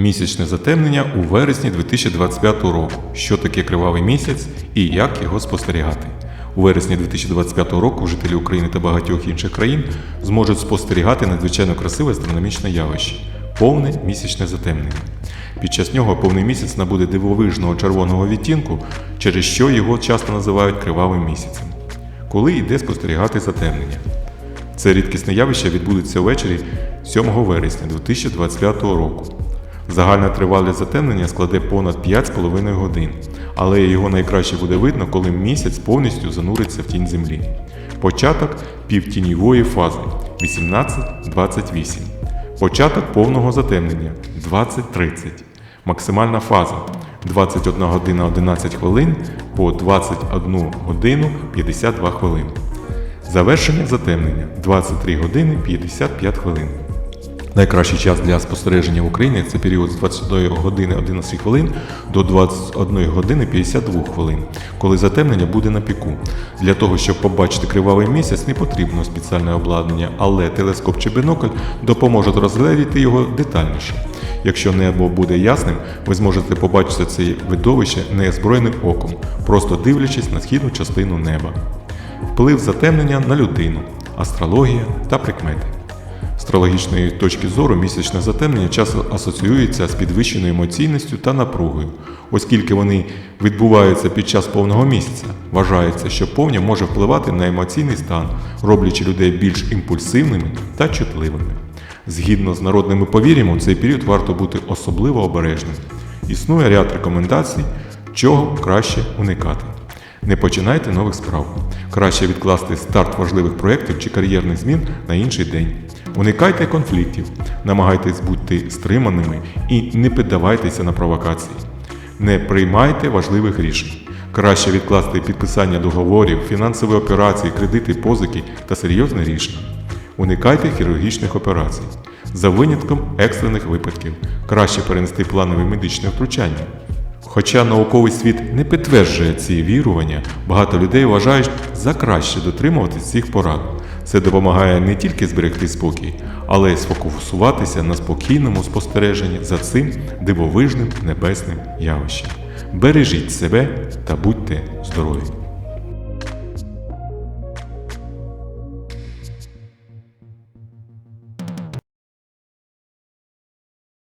Місячне затемнення у вересні 2025 року. Що таке кривавий місяць і як його спостерігати? У вересні 2025 року жителі України та багатьох інших країн зможуть спостерігати надзвичайно красиве астрономічне явище повне місячне затемнення. Під час нього повний місяць набуде дивовижного червоного відтінку, через що його часто називають кривавим місяцем. Коли йде спостерігати затемнення? Це рідкісне явище відбудеться ввечері 7 вересня 2025 року. Загальна тривалість затемнення складе понад 5,5 годин, але його найкраще буде видно, коли місяць повністю зануриться в тінь землі. Початок півтіньової фази 18-28. Початок повного затемнення 20-30. Максимальна фаза 21 година 11 хвилин по 21 годину 52 хвилин. Завершення затемнення 23 години 55 хвилин. Найкращий час для спостереження в Україні це період з 21 години 11 хвилин до 21 години 52 хвилин, коли затемнення буде на піку. Для того, щоб побачити кривавий місяць, не потрібно спеціальне обладнання, але телескоп чи бінокль допоможуть розглядіти його детальніше. Якщо небо буде ясним, ви зможете побачити це видовище неозброєним оком, просто дивлячись на східну частину неба. Вплив затемнення на людину, астрологія та прикмети. З астрологічної точки зору місячне затемнення часто асоціюється з підвищеною емоційністю та напругою, оскільки вони відбуваються під час повного місяця. Вважається, що повня може впливати на емоційний стан, роблячи людей більш імпульсивними та чутливими. Згідно з народними повір'ями, у цей період варто бути особливо обережним. Існує ряд рекомендацій, чого краще уникати. Не починайте нових справ. Краще відкласти старт важливих проєктів чи кар'єрних змін на інший день. Уникайте конфліктів, намагайтесь бути стриманими і не піддавайтеся на провокації. Не приймайте важливих рішень. Краще відкласти підписання договорів, фінансові операції, кредити, позики та серйозне рішення. Уникайте хірургічних операцій. За винятком екстрених випадків краще перенести планове медичне втручання. Хоча науковий світ не підтверджує ці вірування, багато людей вважають за краще дотримуватись цих порад. Це допомагає не тільки зберегти спокій, але й сфокусуватися на спокійному спостереженні за цим дивовижним небесним явищем. Бережіть себе та будьте здорові!